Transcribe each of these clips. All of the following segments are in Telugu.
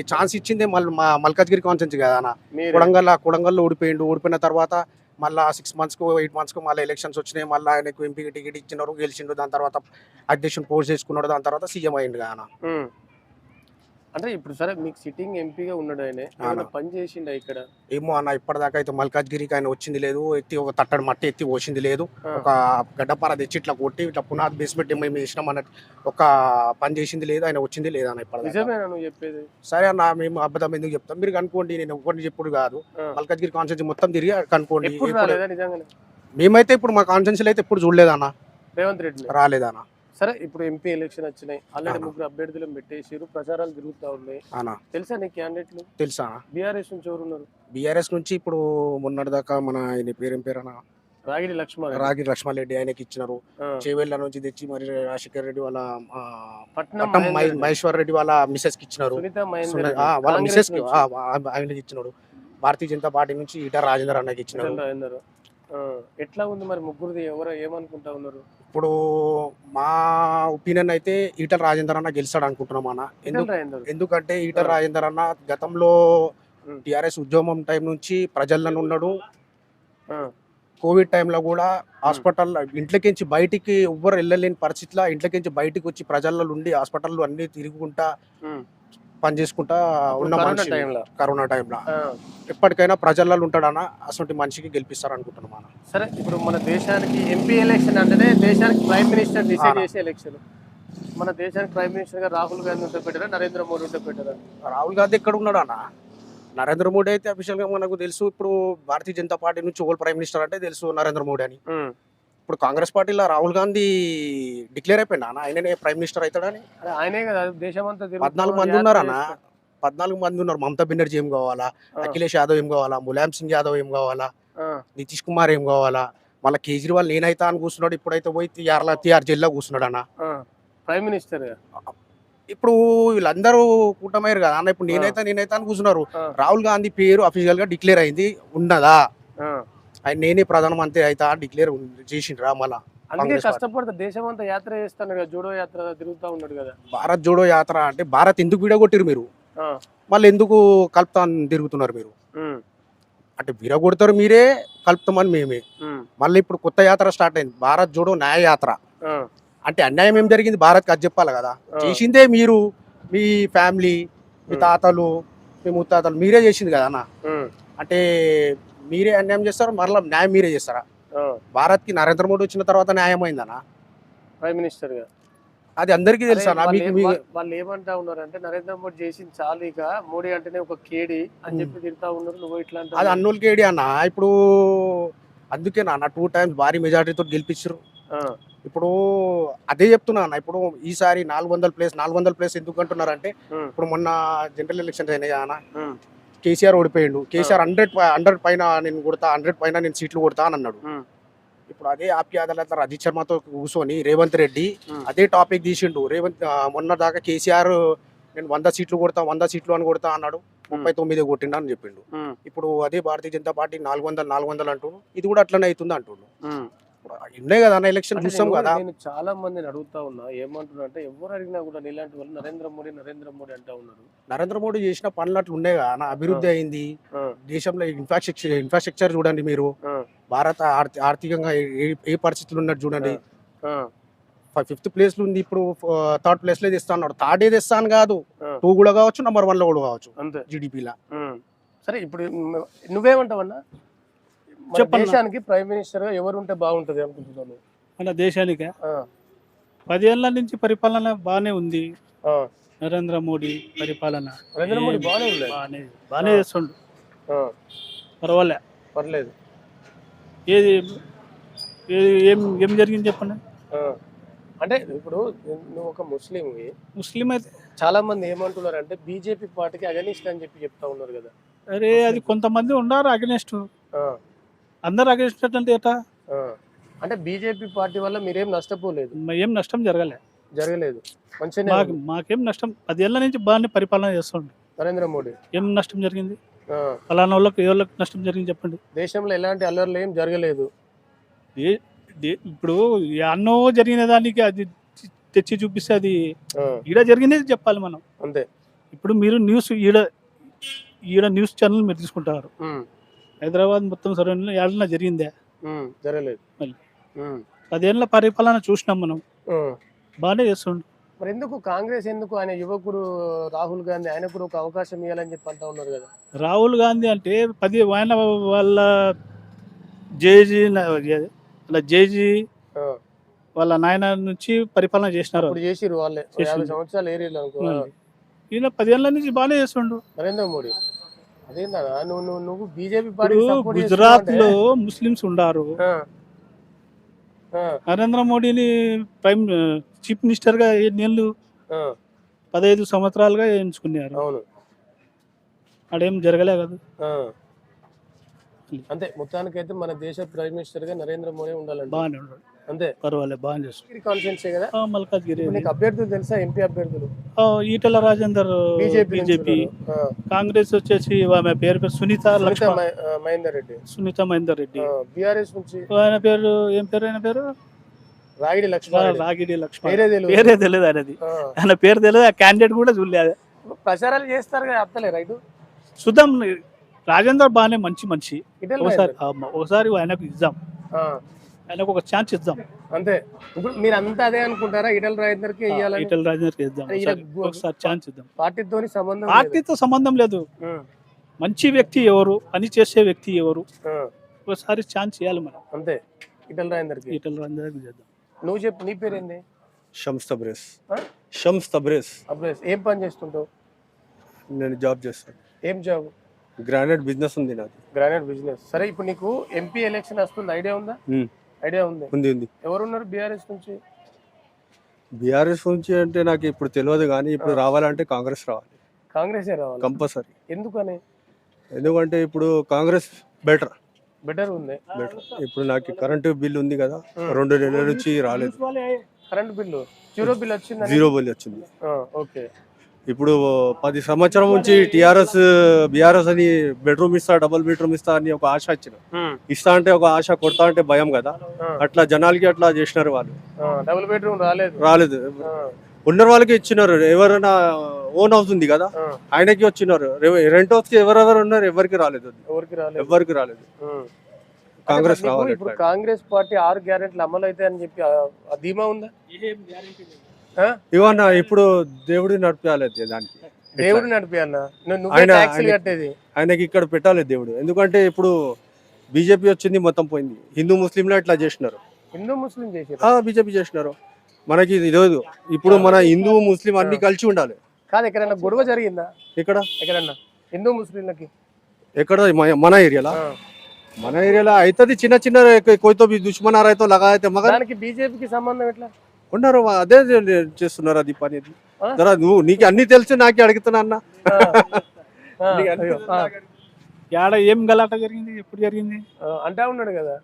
ఈ ఛాన్స్ ఇచ్చిందే మళ్ళీ మా మల్కాజ్గిరి కాన్సెన్స్ కదా అన్న. కొడంగల్ కొడంగల్లో ఓడిపోయిండు. ఓడిపోయిన తర్వాత మళ్ళీ సిక్స్ మంత్స్కు ఎయిట్ మంత్స్కు మళ్ళీ ఎలక్షన్స్ వచ్చినాయి. మళ్ళీ ఆయనకు ఎంపీకి టికెట్ ఇచ్చినారు గెలిచిండు. దాని తర్వాత అధ్యక్షుని పోస్ట్ చేసుకున్నాడు. దాని తర్వాత సీఎం అయ్యిండు కదా. అంటే ఇప్పుడు సరే మీకు సిట్టింగ్ ఎంపీగా ఉన్నాడు ఆయన పని చేసిండా ఇక్కడ? ఏమో అన్న ఇప్పటిదాకా అయితే మల్కాజ్గిరికి ఆయన వచ్చింది లేదు ఎత్తి ఒక తట్టడి మట్టి ఎత్తి పోసింది లేదు. ఒక గడ్డపార తెచ్చి ఇట్లా కొట్టి ఇట్లా పునాది బేస్మెంట్ మేము వేసినాం అన్నట్టు ఒక పని చేసింది లేదు ఆయన వచ్చింది లేదు అన్న నువ్వు చెప్పేది? సరే అన్న మేము అబద్ధం ఎందుకు చెప్తాం? మీరు కనుక్కోండి నేను ఒకటి చెప్పుడు కాదు. మల్కాజ్గిరి కాన్స్టెన్సీ మొత్తం తిరిగి కనుక్కోండి. ఇప్పుడు- మేమైతే ఇప్పుడు మా కాన్స్టెన్సీలో అయితే ఎప్పుడు చూడలేదన్న రేవంత్ రెడ్డి రాలేదన్న సరే ఇప్పుడు ఎంపీ ఎలక్షన్ వచ్చినాయి. ఆల్రెడీ. ముగ్గురు అభ్యర్థులను పెట్టేసారు ప్రచారాలు తిరుగుతా ఉన్నాయి. తెలుసా నీ క్యాండిడేట్లు? తెలుసా? బీఆర్ఎస్ నుంచి ఎవరు ఉన్నారు? బీఆర్ఎస్ నుంచి ఇప్పుడు మొన్నటిదాకా మన ఆయన పేరేం పేరు అన్న రాగిడి లక్ష్మణ్ రాగి లక్ష్మారెడ్డి ఆయనకి ఇచ్చినారు. చేవెళ్ళ నుంచి తెచ్చి మరి రాజశేఖర్ రెడ్డి వాళ్ళ పట్నం రెడ్డి. మహేశ్వర్ రెడ్డి వాళ్ళ మిసెస్కి ఇచ్చినారు. రెడ్డి. వాళ్ళ మిసెస్కి ఆయనకి ఇచ్చినాడు. భారతీయ జనతా పార్టీ నుంచి ఈట రాజేందర్ అన్నకి ఇచ్చినారు. ఎట్లా ఉంది మరి ముగ్గురుది ఎవరు ఏమనుకుంటా ఉన్నారు ఇప్పుడు మా ఒపీనియన్ అయితే ఈటల రాజేందర్ అన్న గెలిచాడు అనుకుంటున్నాం అన్న. ఎందుకంటే ఈటల. రాజేందర్ అన్న గతంలో. టిఆర్ఎస్ ఉద్యమం టైం నుంచి ప్రజలను ఉన్నాడు కోవిడ్ టైంలో కూడా హాస్పిటల్ ఇంట్లోకించి బయటికి ఎవ్వరు వెళ్ళలేని పరిస్థితిలో ఇంట్లోకించి బయటికి వచ్చి ప్రజల్లో ఉండి హాస్పిటల్ అన్ని తిరుగుకుంటా. పని చేసుకుంటా ఉన్న మనిషి టైంలో. కరోనా టైంలో. ఎప్పటికైనా ప్రజల్లో ఉంటాడన్న అసలు మనిషికి గెలిపిస్తారు అనుకుంటున్నాం అన్న సరే ఇప్పుడు మన దేశానికి ఎంపీ ఎలక్షన్ అంటేనే దేశానికి ప్రైమ్ మినిస్టర్ డిసైడ్. చేసే ఎలక్షన్. మన దేశానికి ప్రైమ్ మినిస్టర్గా రాహుల్ గాంధీ ఉంటే పెట్టారా నరేంద్ర మోడీ ఉంటే పెట్టారా రాహుల్ గాంధీ ఎక్కడ ఉన్నాడు అన్న నరేంద్ర మోడీ అయితే అఫీషియల్గా మనకు తెలుసు ఇప్పుడు భారతీయ జనతా పార్టీ నుంచి ఓల్ ప్రైమ్ మినిస్టర్ అంటే తెలుసు నరేంద్ర మోడీ అని. ఇప్పుడు కాంగ్రెస్ పార్టీలో రాహుల్ గాంధీ డిక్లేర్ అయిపోయినా అన్న? ఆయననే ప్రైమ్ మినిస్టర్ అవుతాడని? ఆయనే కదా దేశమంతా పద్నాలుగు మంది ఉన్నారన్న చేస్తూ. పద్నాలుగు మంది ఉన్నారు. మమతా బెనర్జీ ఏం కావాలా? అఖిలేష్ యాదవ్ ఏం కావాలా? ములాయం సింగ్ యాదవ్ ఏం కావాలా? నితీష్ కుమార్ ఏం కావాలా? మళ్ళీ కేజ్రీవాల్ నేనైతా అని కూర్చున్నాడు ఇప్పుడైతే పోయి తిహార్లా తిహార్ జైల్లో కూర్చున్నాడు అన్న. Prime minister. ఇప్పుడు వీళ్ళందరూ కూటమయ్యారు కదా అన్న? ఇప్పుడు నేనైతే నేనైతే అని కూర్చున్నారు. రాహుల్ గాంధీ పేరు అఫీషియల్గా డిక్లేర్ అయింది. ఉన్నదా. ఆయన నేనే ప్రధానమంత్రి అయితే డిక్లేర్ చేసిండ్రా మళ్ళా అందుకే. కష్టపడతా దేశం అంతా యాత్ర చేస్తాడు కదా జూడో యాత్ర తిరుగుతా ఉన్నాడు కదా. భారత్ జోడో యాత్ర అంటే భారత్ ఎందుకు విడగొట్టిరు మీరు? మళ్ళీ ఎందుకు కలుపుతా తిరుగుతున్నారు మీరు? అంటే విడగొడతారు మీరే కలుపుతామని మేమే. మళ్ళీ ఇప్పుడు కొత్త యాత్ర స్టార్ట్ అయింది భారత్ జోడో న్యాయ యాత్ర. అంటే అన్యాయం ఏం జరిగింది? భారత్కి అది చెప్పాలి కదా. చేసిందే మీరు మీ ఫ్యామిలీ మీ. తాతలు మీ ముత్తాతలు మీరే చేసింది కదా అన్న. అంటే మీరే అన్యాయం చేస్తారు? మరలా న్యాయం మీరే చేస్తారా? ఆ. భారత్కి నరేంద్ర మోడీ వచ్చిన తర్వాత న్యాయం అయిందన్న ప్రైమ్ మినిస్టర్గా అది అందరికీ తెలుసా వాళ్ళు ఏమంటా ఉన్నారంటే నరేంద్ర మోడీ చేసింది చాలు ఇక మోడీ అంటేనే ఒక కేడి అని చెప్పి తిరుగుతా ఉన్నారు నువ్వు ఇట్లా అది. అన్నోళ్ళకి ఏడి అన్న? ఇప్పుడు అందుకే నాన్న టూ టైమ్స్ భారీ మెజారిటీతో గెలిపించారు ఇప్పుడు అదే చెప్తున్నా అన్న ఇప్పుడు ఈసారి నాలుగు వందల ప్లేస్ నాలుగు వందల ప్లేస్ ఎందుకు అంటున్నారంటే ఇప్పుడు మొన్న జనరల్ ఎలక్షన్స్ అయినాయి అన్న? కేసీఆర్ ఓడిపోయిండు. కేసీఆర్ హండ్రెడ్ హండ్రెడ్ పైన నేను కొడతా హండ్రెడ్ పైన నేను సీట్లు కొడతా అని అన్నాడు. ఇప్పుడు అదే ఆప్య అదాలత్ అజిత్ శర్మతో కూర్చొని రేవంత్ రెడ్డి. అదే టాపిక్ తీసిండు. రేవంత్ మొన్న దాకా కేసీఆర్ నేను వంద సీట్లు కొడతా వంద సీట్లు అని కొడతా అన్నాడు. ముప్పై తొమ్మిది కొట్టిండు అని చెప్పిండు. ఇప్పుడు అదే భారతీయ జనతా పార్టీ నాలుగు వందలు నాలుగు వందలు అంటుండు. ఇది కూడా అట్లనే అవుతుంది అంటుండు. ఉన్నాయి కదా అన్న ఎలక్షన్ చూస్తాం కదా. నేను చాలా మందిని అడుగుతా ఉన్నా ఏమంటున్నా అంటే ఎవరు అడిగినా కూడా నీలాంటి వాళ్ళు నరేంద్ర మోడీ నరేంద్ర మోడీ అంటా ఉన్నారు. నరేంద్ర మోడీ చేసిన పనులు అట్లా ఉన్నాయి కదా అన్న అభివృద్ధి అయింది. దేశంలో ఇన్ఫ్రాస్ట్రక్చర్ ఇన్ఫ్రాస్ట్రక్చర్ చూడండి మీరు. భారత ఆర్థి- ఆర్థికంగా ఏ- ఏ- ఏ పరిస్థితులు ఉన్నట్టు చూడండి. ఫిఫ్త్ ప్లేస్లో ఉంది ఇప్పుడు థర్డ్ ప్లేస్లో తెస్తా అన్నాడు థర్డ్ ఏది తెస్తాను కాదు. టూ కూడా కావచ్చు నంబర్ వన్లో కూడా కావచ్చు జీడిపిలా. సరే ఇప్పుడు నువ్వు- నువ్వేమంటావన్నా? దేశానికి ప్రైమ్ మినిస్టర్గా ఎవరు ఉంటే బాగుంటది అనుకుంటున్నాను మన దేశానికి? ఆ, పదేళ్ళ నుంచి పరిపాలన బాగానే ఉంది. నరేంద్ర మోడీ పరిపాలన. నరేంద్ర మోడీ బాగానే ఉంది బాగానే. చేస్తుండు. పర్వాలే. పర్లేదు. ఏది ఏం ఏం జరిగింది చెప్పండి. అంటే ఇప్పుడు నువ్వు ఒక ముస్లింవి. ముస్లిం అయితే చాలా మంది ఏమంటున్నారు అంటే బీజేపీ పార్టీకి అగనిస్ట్ అని చెప్పి చెప్తా ఉన్నారు కదా. అరే అది కొంతమంది ఉన్నారు అగెనెస్ట్. అందరు అగెనెస్ట్ అంటే ఎటా ఆ. అంటే బీజేపీ పార్టీ వల్ల మీరేం నష్టపోలేదు. ఏం నష్టం జరగలే. జరగలేదు. మాకు నష్టం పదేళ్ళ నుంచి బాగానే పరిపాలన చేస్తుండు. నరేంద్ర మోడీ. ఏం నష్టం జరిగింది? ఆ, ఫలానా వాళ్ళకి ఏ వాళ్ళకి నష్టం జరిగింది చెప్పండి. దేశంలో ఎలాంటి అల్లర్లు ఏం జరగలేదు. ఇప్పుడు అన్నో జరిగిన దానికి అది తెచ్చి చూపిస్తే అది ఈడ జరిగింది చెప్పాలి మనం. అంతే. ఇప్పుడు మీరు న్యూస్ ఈడ ఈడ న్యూస్ ఛానల్ మీరు తీసుకుంటారు. హైదరాబాద్ మొత్తం సరైన ఏడన్నా జరిగిందే. ఉమ్, జరగలేదు. మళ్ళీ. పదేళ్ళ పరిపాలన చూసినాం మనం. బాగానే చేస్తుండు. మరి ఎందుకు కాంగ్రెస్ ఎందుకు ఆయన యువకుడు రాహుల్ గాంధీ ఆయన కూడా ఒక అవకాశం ఇవ్వాలని చెప్పి అంటా ఉన్నారు కదా? రాహుల్ గాంధీ అంటే పది ఆయన వాళ్ళ జేజీ వాళ్ళ జేజీ వాళ్ళ నాయన నుంచి పరిపాలన చేసినారు. ఇప్పుడు చేసిరు వాళ్ళే. యాభై సంవత్సరాలు ఏరియాలో. ఈయన పదేళ్ళ నుంచి బాగానే చేస్తుండు. నరేంద్ర మోడీ. అదేందా నువ్వు బీజేపీ గుజరాత్లో ముస్లిమ్స్ ఉండారు. నరేంద్ర మోడీని ప్రైమ్ చీఫ్ మినిస్టర్గా ఎన్నేళ్ళు ఆ, పదహైదు సంవత్సరాలుగా ఎంచుకున్నారు. అవును. అడేం జరగలే కదా. అంతే మొత్తానికైతే మన దేశ ప్రైమ్ మినిస్టర్గా నరేంద్ర మోడీ ఉండాలంట బాగానే ఉన్నాడు అంతే. పర్వాలేదు బాగానే చేస్తున్నాడు కాన్ఫిడెన్సే కదా? ఆ, మల్కాజ్గిరి నీకు అభ్యర్థులు తెలుసా? ఎంపీ అభ్యర్థులు? ఆ, ఈటెల రాజేందర్ బీజేపీ బీజేపీ. కాంగ్రెస్ వచ్చేసి ఆమె పేరు పేరు సునీత లక్ష్మణ్. మహేందర్ రెడ్డి. సునీత మహేందర్ రెడ్డి. బీఆర్ఎస్ నుంచి? ఆయన పేరు ఏం పేరు ఆయన పేరు? రాగిడి లక్ష్మణ్. రాగిడి లక్ష్మణ్. వేరే తెలియదు పేరే తెలియదు ఆయనది. ఆ. ఆయన పేరు తెలియదు ఆ క్యాండిడేట్ కూడా చూడలేదు. ప్రచారాలు చేస్తారు కదా అత్తలే రైట్? చూద్దాం రాజేందర్ బాగానే మంచి మనిషి. ఇటల్ ఒకసారి ఆ, ఒకసారి ఆయనకు ఇద్దాం. ఆ, ఆయనకు ఒక ఛాన్స్ ఇద్దాం. అంతే. ఇప్పుడు మీరు అంతా అదే అనుకుంటారా? ఇటల్ రాజేందర్కి ఇవ్వాలని ఈటల రాజేందర్కి ఇద్దాం. ఒకసారి- ఛాన్స్ ఇద్దాం. పార్టీతోని సంబంధం. పార్టీతో సంబంధం లేదు. మంచి వ్యక్తి ఎవరు? పని చేసే వ్యక్తి ఎవరు? ఒకసారి ఛాన్స్ ఇవ్వాలి మనం. అంతే. ఇటల్ రాజేందర్కి ఈటల రాజేందర్కి చేద్దాం. నువ్వు చెప్పు నీ పేరేంది? షమ్స్ తబ్రేస్? షమ్స్ తబ్రేస్. అబ్బాయి ఏం పని చేస్తుంటావు? నేను జాబ్ చేస్తాను. ఏం జాబ్? గ్రానైట్ బిజినెస్ ఉంది నాది. Granite business. సరే ఇప్పుడు నీకు ఎంపీ ఎలక్షన్ వస్తుంది. ఐడియా ఉందా. ఐడియా ఉంది. ఉంది ఉంది. ఎవరున్నారు బీఆర్ఎస్ నుంచి? బీఆర్ఎస్ నుంచి అంటే నాకు ఇప్పుడు తెలియదు కానీ ఇప్పుడు రావాలంటే కాంగ్రెస్ రావాలి. కాంగ్రెస్ రావాలి. కంపల్సరీ. ఎందుకని? ఎందుకంటే ఇప్పుడు కాంగ్రెస్ బెటర్. బెటర్ ఉంది. బెటర్. ఇప్పుడు నాకు కరెంటు బిల్ ఉంది కదా రెండు నెలల నుంచి రాలేదు. కరెంట్ బిల్లు జీరో బిల్ వచ్చింది జీరో బిల్ వచ్చింది. ఓకే. ఇప్పుడు పది సంవత్సరం నుంచి టిఆర్ఎస్ బీఆర్ఎస్ అని బెడ్రూమ్ ఇస్తా డబుల్ బెడ్రూమ్ ఇస్తా అని ఒక ఆశ వచ్చిన ఇస్తా అంటే ఒక ఆశ కొడతా అంటే భయం కదా. అట్లా జనాలకి అట్లా చేసినారు వాళ్ళు. డబుల్ బెడ్రూమ్ రాలేదు. రాలేదు. ఉన్న వాళ్ళకి ఇచ్చినారు. ఎవరైనా ఓన్ హౌస్ ఉంది కదా ఆయనకి వచ్చినారు. రెంట్ హౌస్కి ఎవరెవరు ఉన్నారు ఎవరికి రాలేదు. ఎవరికి రాలేదు. కాంగ్రెస్ కాంగ్రెస్ పార్టీ ఆరు గ్యారెంట్లు అమలు అయితే అని చెప్పి ధీమా ఉందా? ఇవన్న ఇప్పుడు దేవుడు నడిపించాలి దానికి. దేవుడు నడిపియన్నా కట్టేది. ఆయనకి ఇక్కడ పెట్టాలి దేవుడు. ఎందుకంటే ఇప్పుడు బీజేపీ వచ్చింది మొత్తం పోయింది. హిందూ ముస్లింలు ఇట్లా చేసినారు. హిందూ ముస్లిం చేసి బీజేపీ చేసినారు. మనకి ఇది ఇప్పుడు మన హిందూ ముస్లిం అన్ని కలిసి ఉండాలి. కాదు ఎక్కడన్నా గొడవ జరిగిందా? ఇక్కడ ఎక్కడన్నా? హిందూ ముస్లింలకి. ఎక్కడ? మన- ఏరియాలో. మన ఏరియాలో? అవుతుంది చిన్న చిన్న కోయితో దుష్మన్ రైతో లగా అయితే మగ దానికి బీజేపీకి సంబంధం ఎట్లా? ఉన్నారు అదే చేస్తున్నారు అది పని. నువ్వు నీకు అన్ని తెలిసి నాకే అడుగుతున్నా అన్న. ఏడ ఏం గలాట జరిగింది? ఎప్పుడు జరిగింది? అంటా ఉన్నాడు కదా.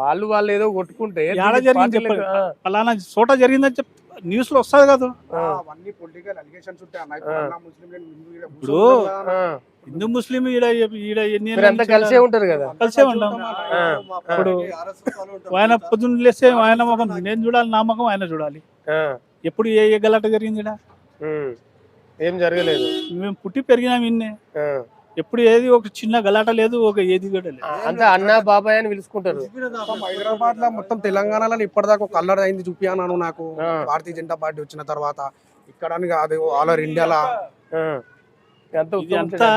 వాళ్ళు వాళ్ళు ఏదో కొట్టుకుంటే ఫలానా చోట జరిగిందని చెప్పి న్యూస్లో వస్తుంది కదా. ఆ, అవన్నీ పొలిటికల్ అలిగేషన్స్ ఉంటాయి. అన్న ఇప్పుడు హిందూ ముస్లిం ఈడ ఎన్ని కలిసే ఉంటారు కదా. కలిసే ఉంటాం. ఆ. ఇప్పుడు ఆయన పొద్దున్న లేస్తే ఆయన ముఖం నేను చూడాలి నా ముఖం ఆయన చూడాలి. ఎప్పుడు ఏ ఏ గలాట జరిగింది. ఏం జరగలేదు. మేము పుట్టి పెరిగినాం ఇన్నే. ఎప్పుడు ఏది ఒక చిన్న గలాట లేదు ఒక ఏది కూడా లేదు. అంతా అన్న బాబాయ్ అని పిలుచుకుంటారు. హైదరాబాద్లో మొత్తం తెలంగాణలో ఇప్పటిదాకా ఒక కల్లర్ అయింది చూపియాను నాకు. భారతీయ జనతా పార్టీ వచ్చిన తర్వాత. ఇక్కడ అని కాదు ఆల్ ఓవర్ ఇండియాలో. అంతా?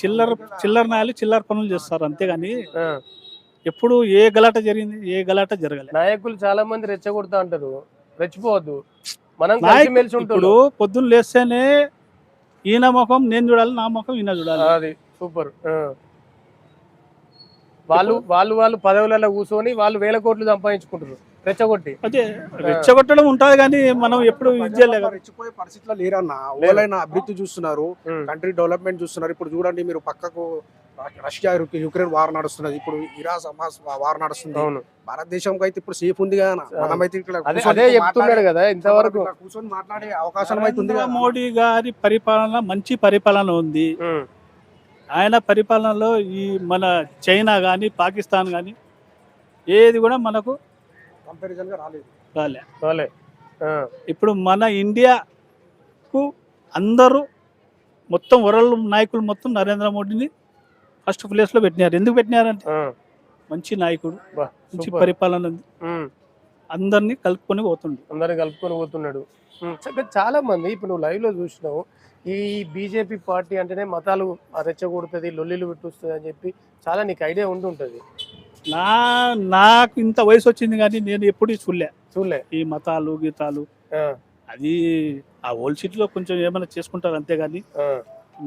చిల్లర చిల్లర నాయాలు చిల్లర పనులు చేస్తారు అంతేగాని. ఎప్పుడు ఏ గలాట జరిగింది ఏ గలాట జరగలేదు నాయకులు చాలా మంది రెచ్చగొడతా అంటారు. రెచ్చిపోవద్దు. మనం కలిసి మెలిసి ఉంటాడు ఇప్పుడు పొద్దున్న లేస్తేనే ఈయన ముఖం నేను చూడాలి నా ముఖం ఈయన చూడాలి. అది సూపర్. వాళ్ళు వాళ్ళు వాళ్ళు పదవులలో కూర్చొని వాళ్ళు వేల కోట్లు సంపాదించుకుంటారు రెచ్చగొట్టి అదే రెచ్చగొట్టడం ఉంటుంది కానీ మనం ఎప్పుడు. రెచ్చిపోయే పరిస్థితిలో లేరన్న ఓలైన అభివృద్ధి చూస్తున్నారు. కంట్రీ డెవలప్మెంట్ చూస్తున్నారు ఇప్పుడు చూడండి మీరు పక్కకు రష్యా యుక్రెయిన్- వార్ నడుస్తున్నది ఇప్పుడు ఇరాన్ హమాస్ వార్ నడుస్తుంది అవును భారతదేశం అయితే ఇప్పుడు సేఫ్ ఉంది కదా. మనమైతే అదే చెప్తున్నాడు కదా ఇంతవరకు కూర్చొని మాట్లాడే అవకాశం అయితే ఉంది. మోడీ గారి పరిపాలన మంచి పరిపాలన ఉంది. ఆయన పరిపాలనలో ఈ మన చైనా కానీ పాకిస్తాన్ కానీ ఏది కూడా మనకు కంపారిజన్గా రాలేదు. రాలే. ఆ. ఇప్పుడు మన ఇండియాకు అందరూ మొత్తం వరల్డ్ నాయకులు మొత్తం నరేంద్ర మోడీని ఫస్ట్ ప్లేస్లో పెట్టినారు. ఎందుకు పెట్టినారంటే మంచి నాయకుడు మంచి. పరిపాలన ఉంది. అందరినీ కలుపుకొని పోతుండు. అందరిని కలుపుకొని పోతున్నాడు. చాలా మంది ఇప్పుడు నువ్వు లైవ్లో చూసినావు ఈ బీజేపీ పార్టీ అంటేనే మతాలు రెచ్చగొడుతుంది లొల్లిలు పెట్టొస్తుంది అని చెప్పి చాలా నీకు ఐడియా ఉండి ఉంటుంది. నా నాకు ఇంత వయసు వచ్చింది కానీ నేను ఎప్పుడు చూడలే. చూడలే. ఈ మతాలు గీతాలు. అది ఆ ఓల్డ్ సిటీలో కొంచెం ఏమైనా చేసుకుంటారు అంతేగాని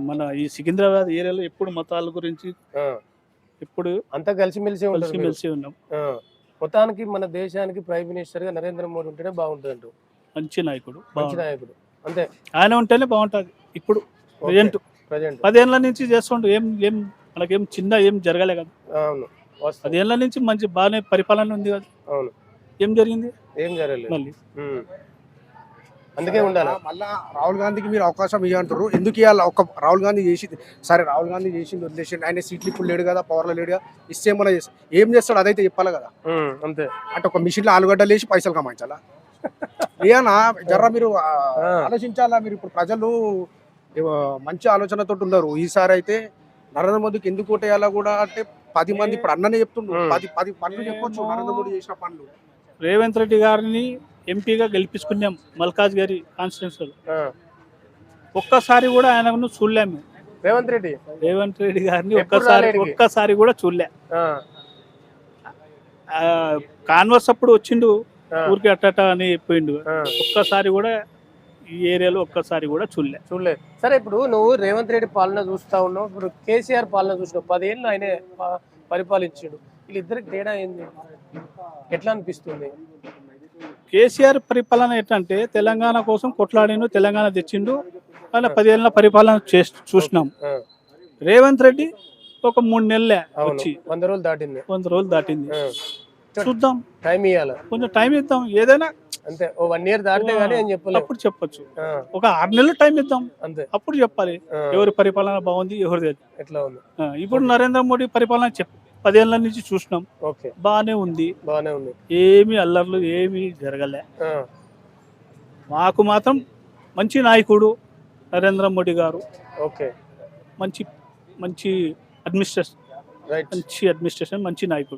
మన ఈ సికింద్రాబాద్ ఏరియాలో ఎప్పుడు మతాల గురించి ఆ. ఎప్పుడు అంతా కలిసిమెలిసి ఉంటుంది కలిసి మెలిసి ఉన్నాం. మొత్తానికి మన దేశానికి ప్రైమ్ మినిస్టర్గా నరేంద్ర మోడీ ఉంటేనే బాగుంటుంది అంటూ మంచి నాయకుడు. మంచి నాయకుడు. అంతే. ఆయన ఉంటేనే బాగుంటుంది. ఇప్పుడు ప్రజెంట్. ప్రజెంట్. పదేళ్ళ నుంచి చేస్తుండు. ఏం ఏం మనకేం చిన్న ఏం జరగలే కదా. అవును. పదేళ్ళ నుంచి మంచి బాగానే పరిపాలన ఉంది కదా. అవును. ఏం జరిగింది? ఏం జరగలేదు. మళ్ళీ. అందుకే ఉండాలి? మళ్ళా రాహుల్ గాంధీకి మీరు అవకాశం ఇవ్వంటారు ఎందుకు ఇవ్వాలి ఒక రాహుల్ గాంధీ చేసింది సరే రాహుల్ గాంధీ చేసింది వదిలేసింది ఆయన సీట్లు ఇప్పుడు లేడు కదా పవర్లో లేడు కదా. ఇస్తే మన ఏం చేస్తాడు అదైతే చెప్పాలి కదా? అంతే. అంటే ఒక మిషన్లో ఆలుగడ్డలు వేసి పైసలు కమాయించాలా? ఏనా జర్ర మీరు. ఆలోచించాలా మీరు? ఇప్పుడు ప్రజలు మంచి ఆలోచనతో ఉన్నారు. ఈసారి అయితే నరేంద్ర మోదీకి ఎందుకు ఓటేయాలా కూడా అంటే పది మంది ఇప్పుడు అన్ననే చెప్తుండ్రు. పది పది పనులు చెప్పొచ్చు. నరేంద్ర మోడీ చేసిన పనులు. రేవంత్ రెడ్డి గారిని ఎంపీగా గెలిపించుకున్నాం మల్కాజ్ గారి కాన్స్టిట్యూన్సీలో. ఆ. ఒక్కసారి కూడా ఆయనను చూడలేము. రేవంత్ రెడ్డి? రేవంత్ రెడ్డి గారిని ఒక్కసారి? ఒక్కసారి కూడా చూడలే. ఆ, ఆ, కాన్వర్స్ అప్పుడు వచ్చిండు. ఊరికి అట్టట అని చెప్పిండు. ఆ. ఒక్కసారి కూడా ఈ ఏరియాలో ఒక్కసారి కూడా చూడలే. చూడలేదు. సరే ఇప్పుడు నువ్వు రేవంత్ రెడ్డి పాలన చూస్తా ఉన్నావు. ఇప్పుడు కేసీఆర్ పాలన చూసినావు. పదేళ్ళు ఆయనే పరిపాలించాడు. వీళ్ళిద్దరికి తేడా ఏంది? ఎట్లా అనిపిస్తుంది? కేసీఆర్ పరిపాలన ఎట్లంటే తెలంగాణ కోసం కొట్లాడిండు తెలంగాణ తెచ్చిండు. అలా పదేళ్ళ పరిపాలన చేసి చూసినాం. రేవంత్ రెడ్డి ఒక మూడు నెలలే వచ్చి. వంద రోజులు దాటింది. వంద రోజులు దాటింది. చూద్దాం. టైం ఇవ్వాలి కొంచెం టైం ఇద్దాం. ఏదైనా అంతే. ఓ వన్ ఇయర్ దాటితే కానీ ఏం చెప్పలేవు అప్పుడు చెప్పొచ్చు. ఒక ఆరు నెలలు టైం ఇద్దాం. అంతే. అప్పుడు చెప్పాలి. ఎవరి పరిపాలన బాగుంది ఎవరిది అది. ఎట్లా ఉంది? ఇప్పుడు నరేంద్ర మోడీ పరిపాలన చెప్ పదేళ్ళ నుంచి చూసినాం. ఓకే. బాగానే ఉంది. బాగానే ఉంది. ఏమి అల్లర్లు ఏమి జరగలే. మాకు మాత్రం మంచి నాయకుడు నరేంద్ర మోడీ గారు. ఓకే. మంచి మంచి అడ్మినిస్ట్రేషన్ రైట్ మంచి అడ్మినిస్ట్రేషన్ మంచి నాయకుడు.